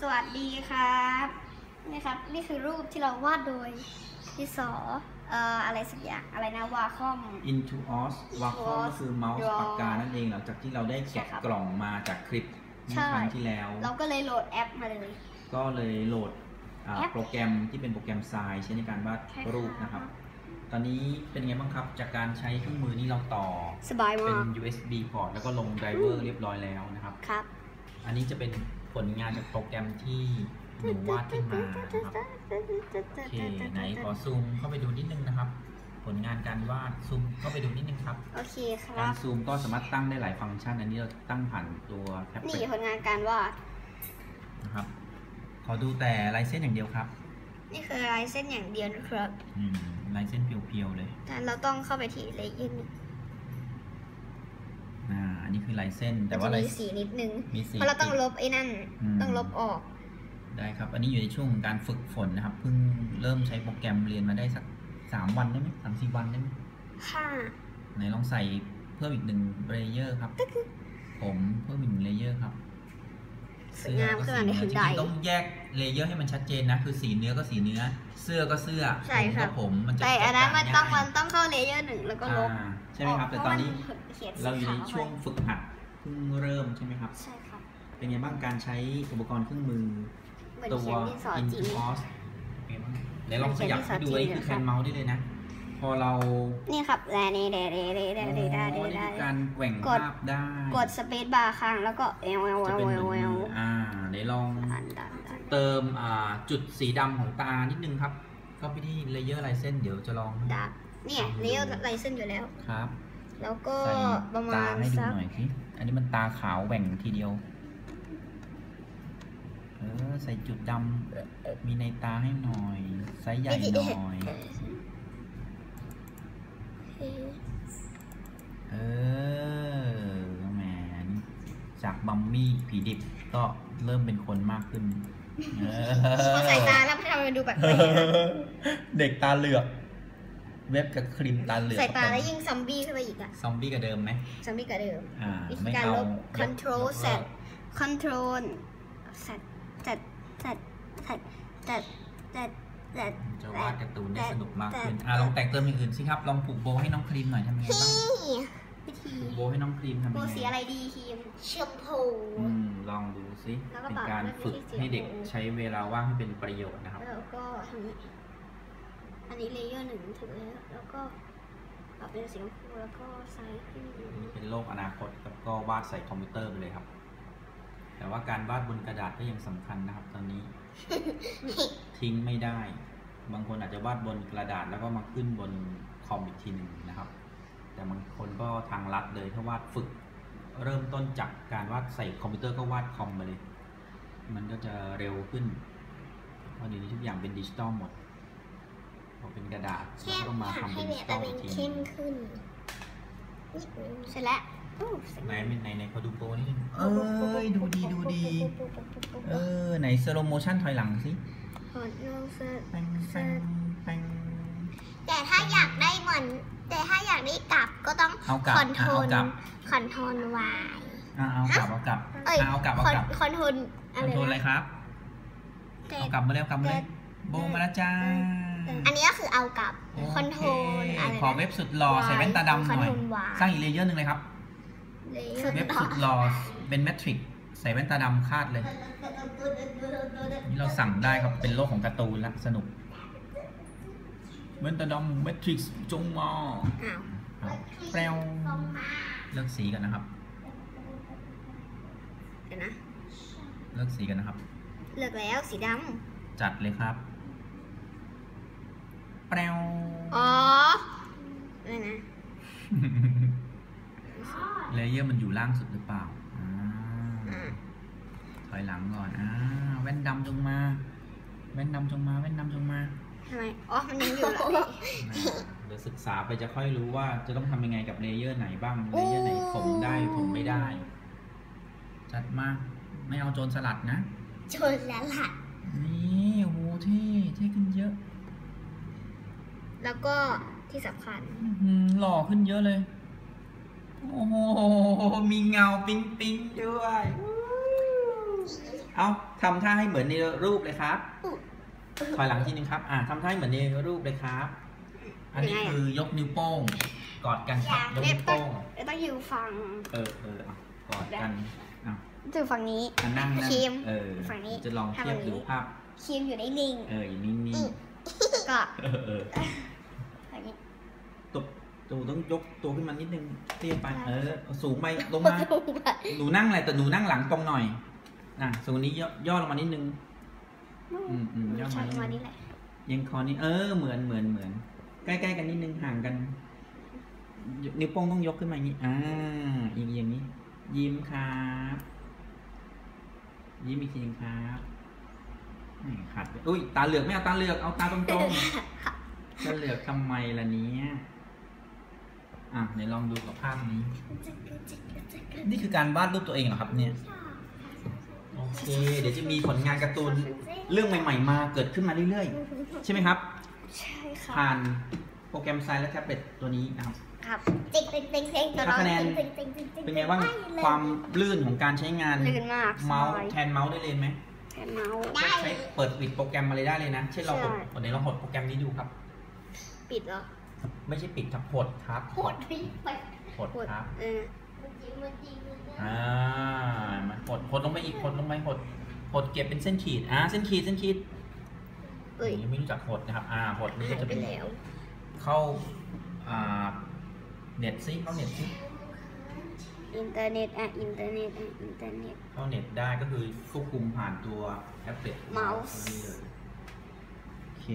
สวัสดีครับนี่ครับ นี่คือรูปที่เราวาดโดยดิสอเอ่ออะไรสักอย่างอะไรนะวาคอม Into Os วาคอมก็คือเมาส์ Draw ปากกานั่นเองหลังจากที่เราได้ใช่แกะครับกล่องมาจากคลิปเมื่ใช่อครั้งที่แล้ว เราก็เลยโหลดแอปมาเลย ก็เลยโหลดอ่าแอปโปรแกรมที่เป็นโปรแกรมทรายใช้ในการวาดใช่ครับรูปนะครับ ตอนนี้เป็นไงบ้างครับ จากการใช้เครื่องมือนี้เราต่อ สบายเป็มานก USB port แล้วก็ลงไดเวอร์เรียบร้อยแล้วนะครับ ครับ อันนี้จะเป็นผลงานจากโปรแกรมที่หนูวาดขึ้นมานะครับโอเคไหนขอซูมเข้าไปดูนิดนึงนะครับ ผลงานการวาดซูมเข้าไปดูนิดนึงครับโอเคคการัรบซูมก็สามารถตั้งได้หลายฟังก์ชัน อันนี้เราตั้งผ่านตัวแท็บนี่เล็ตผลงานการวาดนะครับ ขอดูแต่ลายเส้นอย่างเดียวครับ นี่คือลายเส้นอย่างเดียวนะครับ อืมลายเส้นเพียวๆเลยแต่เราต้องเข้าไปที่เลเยอร์นี้อ่า อันนี้คือลายเส้น แต่มันว่าจะลายมีสีนิดนึง มีสีเพราะเราต้องลบไอ้นั่นอืมต้องลบออก ได้ครับ อันนี้อยู่ในช่วงของการฝึกฝนนะครับ เพิ่งเริ่มใช้โปรแกรมเรียนมาได้สักสามวันได้ไหมสามสี่วันได้ไหมค่ะไหนลองใส่เพิ่มอีกหนึ่งเลเยอร์ครับ ผมเพิ่มอีกหนึ่งเลเยอร์ครับสวยงามขึ้นมาในเสื้ทัอนก็ใดสีเนื้อจริงๆต้องแยก เลเยอร์ให้มันชัดเจนนะ คือสีเนื้อก็สีเนื้อ เสื้อก็เสื้อใช่ผมครัก็บ ผมมันจะแต่อันนั้นมันต้องแตมักนต่างต้องเข้าเลเยอร์หนึ่งแล้วก็ลบอ่าใช่ไหมครับ แต่ตอนนี้เพราะมันเขียนสีเราอยู่ในขวช่วงฝึกหัดเพิ่งเริ่มใช่ไหมครับ ใช่ครับเป็นไงบ้างการใช้อุปกรณ์เครื่องมือ เหมือนตัว เขียนดินสอจริง Intuos เป็นไงบ้างเดี๋ยวลองขยับให้ดูเหมือนไอ้เขียนดินสอจริงคือแคนเมาส์ได้เลยนะ พอเรานี่ครับแดเดเดเดเดเดโอ้เดนี่เดเดคือเดการแกว่งกด ภาพได้กดสเปซบาร์ค้างแล้วก็เอลเอลจะเอเป็นลเหมือนเอลมืออ่าเดี๋ยวลองดันดันดัน เติมอ่าจุดสีดำของตานิดนึงครับเข้าไปที่เลเยอร์ลายเส้นเดี๋ยวจะลองดันเนี่ยเลเยอร์ลายเส้นอยู่แล้วครับ แล้วก็ใส่ประตามาณให้ดูสักหน่อยสิอันนี้มันตาขาวแหว่งทีเดียวเออใส่จุดดำมีในตาให้หน่อยไซส์ใหญ่หน่อยเออแหมนี่จากบัมมี่ผีดิบก็เริ่มเป็นคนมากขึ้นเออ พอใส่ตาแล้วทำไมมันดูแบบเด็กตาเหลือก เว็บกับครีมตาเหลือกใส่ตาแล้วยิ่งซอมบี้ขึ้นไปอีกอะซอมบี้กับเดิมไหมซอมบี้กับเดิมอ่าวิธีไม่การเอาลบยก control ยก set เลิก control set set set set set set set จะวาดการ์ตูนได้แต่สนุกมากแต่ขึ้นอะลองแต่งเติมอย่างอื่นสิครับ ลองผูกโบให้น้องครีมหน่อยทำยังไงบ้างนี่ วิธีผูกโบให้น้องครีมทำโบยังไงสีอะไรดีทีมชมพู อืมลองดูสิแล้วก็เป็นปะการด้วยฝึกวิธีเสียงให้เด็กหูใช้เวลาว่างให้เป็นประโยชน์นะครับ แล้วก็ทำนี้ อันนี้เลเยอร์หนึ่งถึงแล้ว แล้วก็ปรับเป็นสีชมพูแล้วก็ไซส์ขึ้นนี่เป็นโลกอนาคตแล้วก็วาดใส่คอมพิวเตอร์ไปเลยครับ แต่ว่าการวาดบนกระดาษก็ยังสำคัญนะครับ ตอนนี้ ทิ้งไม่ได้ บางคนอาจจะวาดบนกระดาษแล้วก็มาขึ้นบนคอมอีกทีหนึ่งนะครับ แต่บางคนก็ทางลัดเลยถ้าวาดฝึก เริ่มต้นจากการวาดใส่คอมพิวเตอร์ก็วาดคอมมาเลย มันก็จะเร็วขึ้นเพราะเดี๋ยวนี้ทุกอย่างเป็นดิจิตอลหมดพอเป็นกระดาษเข้เรามก็มาอยากทำให้เป็นเบดิจิสตอลเป็อีนกทีเข้มขึ้นเสร็จแล้วโอ้เสร็จไหนแล้วไหนไหนขอดูโปรนิดนึงเอ้ยดูดีดูดี เออ ไหนสโลโมชั่นถอยหลังสิขอลองเซตแป้งแป้งแป้งแต่ถ้าอยากได้เหมือน แต่ถ้าอยากได้กลับก็ต้องเอากลับคอนโทรเอาลกลับ คอนโทรลวายอะเอากลับเอากลับเอ้ยอะเอากลับเอาคอนกลับคอนโทรลคอะอนไรโทรลอะไรนะครับแต่เอากลับมาแล้วกลับมาเลยโบมาแล้วจ้าอันนี้ก็คือเอากลับคอนโทรลโออะไรเคนะขอเว็บสุดหล่อใส่แว่นตาดำหน่อยคอนโทรลวายสร้างอีกเลเยอร์หนึ่งเลยครับสุดเว็บสุดหล่อเป็นแมทริกใส่แว่นตาดำคาดเลย นี่เราสั่งได้ครับเป็นโลกของการ์ตูนละสนุก แว่นตาดำแมทริกจงมาอ้าวครับแปลวเลือกสีกันนะครับเดี๋ยวนะ เลือกสีกันนะครับ เลือกแล้วสีดจัดเลยครับ แปลวำอ๋ออะไรนะเลเยอร์มันอยู่ล่างสุดหรือเปล่าอ่าอ่าถอยหลังก่อนอ่าแว่นดำจงมา แว่นดำจงมา แว่นดำจงมา ทำไม อ๋อ มันยังอยู่เหรอพี่เดี๋ยวศึกษาไปจะค่อยรู้ว่าจะต้องทำยังไงกับเลเยอร์ไหนบ้าง เลเยอร์ไหนถมได้ถมไม่ได้ จัดมาไม่เอาโจรสลัดนะชนแล้วล่ะนี่โอ้โหเท่เท่ขึ้นเยอะ แล้วก็ที่สำคัญอื้อหือหล่อขึ้นเยอะเลย โอ้โห มีเงาปิ๊งปิ๊งๆด้วย เอาทำท่าให้เหมือนในรูปเลยครับอุ๊ย ถอยหลังทีนึงครับ อ่าทำท่าให้เหมือนในรูปเลยครับ อันนี้ยังไงอะคือยกนิ้วโป้ง กอดกันครับยกเรียนิ้บวต้องโป้งต้องอยู่ฝั่ง เออเออเอากอดกันเอาอยู่ฝั่งนี้อะนั่งนั่งครีมเออฝั่งนี้ จะลองเทียบทำแบบนี้ดูภาพครีมอยู่ในลิง เอออย่างนิ่งก็ๆเออเออฝั่งนี้ตัวตัวต้องยกตัวขึ้นมานิดนึงเตี้ยไปเออเอาสูงไปลงมาหนูนั่งอะไรแต่หนูนั่งหลังตรงหน่อยอะสูงนี้ย่อย่อลงมานิดนึง อืมอืมย่อมาใช่นิดมานึนี่งแหละยังคอนี้เออเหมือนเหมือนเหมือน ใกล้ๆกันนิดนึงห่างกัน นิ้วโป้งต้องยกขึ้นมาอย่างนี้อ่าอีกอย่างนี้ ยิ้มครับ ยิ้มอีกทีนึงครับนี่ขัดไปอุ้ยตาเหลือกไม่เอาตาเหลือกเอาตาตรงๆตาเหลือกทำไมล่ะเนี้ยอะไหนลองดูกับภาพนี้ นี่คือการวาดรูปตัวเองเหรอครับเนี่ย โอเค เดี๋ยวจะมีผลงานการ์ตูน เรื่องใหม่ ๆ มาเกิดขึ้นมาเรื่อยๆ ใช่ไหมครับ ใช่ค่ะผ่านโปรแกรมไซน์และแท็บเล็ตตัวนี้นะครับครับติ๊งติ๊งติ๊งติ๊งถ้าคะแนนติ๊งติ๊งติ๊งติ๊งเป็นไงบ้างความลื่นของการใช้งานลื่นมากเมาส์สบยแทนเมาส์ได้เลยไหมแทนเมาส์ใช้เปิดปิดโปรแกรมมาเลยได้เลยนะเช่นเราหดใช่เดี๋ยวเราหดโปรแกรมนี้ดูครับ ปิดเหรอไม่ใช่ปิดครับหดครับโคตรดีไปหดครับเอออ่ามันหดหดลงไปอีกหดลงไปหด หดเก็บเป็นเส้นขีดอ่าเส้นขีดเส้นขีดเอ้ยยังไม่รู้จักหดนะครับ อ่าหดนี่หาก็ยจะไปเป็นแล้วเข้าอ่าเน็ตซิเข้าเน็ตซิอินเทอร์เน็ตอะอินเทอร์เน็ตอะอินเทอร์เน็ตเข้าเน็ตได้ก็คือควบคุมผ่านตัวแท็บเล็ตเมาส์นี่เลยโอเค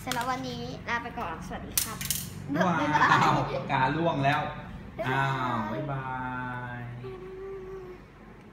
เสร็จแล้ววันนี้ลาไปก่อนสวัสดีครับว้าบ๊ายบายวกาล่วงแล้วอ้าวบ๊ายบาย